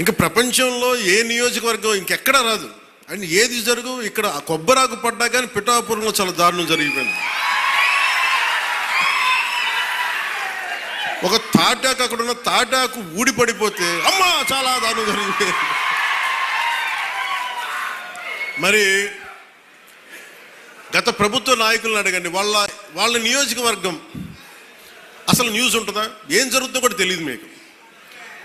ఇంకా ప్రపంచంలో ఏ నియోజకవర్గం ఇంకెక్కడ రాదు. అండ్ ఏది జరుగు ఇక్కడ కొబ్బరాకు పడ్డా కానీ పిఠాపురంలో చాలా దారుణం జరిగిపోయింది. ఒక తాటాకు అక్కడ ఉన్న తాటాకు ఊడి పడిపోతే అమ్మా చాలా దారుణం జరిగిపోయింది మరి గత ప్రభుత్వ నాయకులను అడగండి వాళ్ళ వాళ్ళ నియోజకవర్గం అసలు న్యూస్ ఉంటుందా? ఏం జరుగుతుందో కూడా తెలియదు మీకు.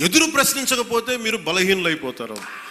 ఎదురు ప్రశ్నించకపోతే మీరు బలహీనులైపోతారు.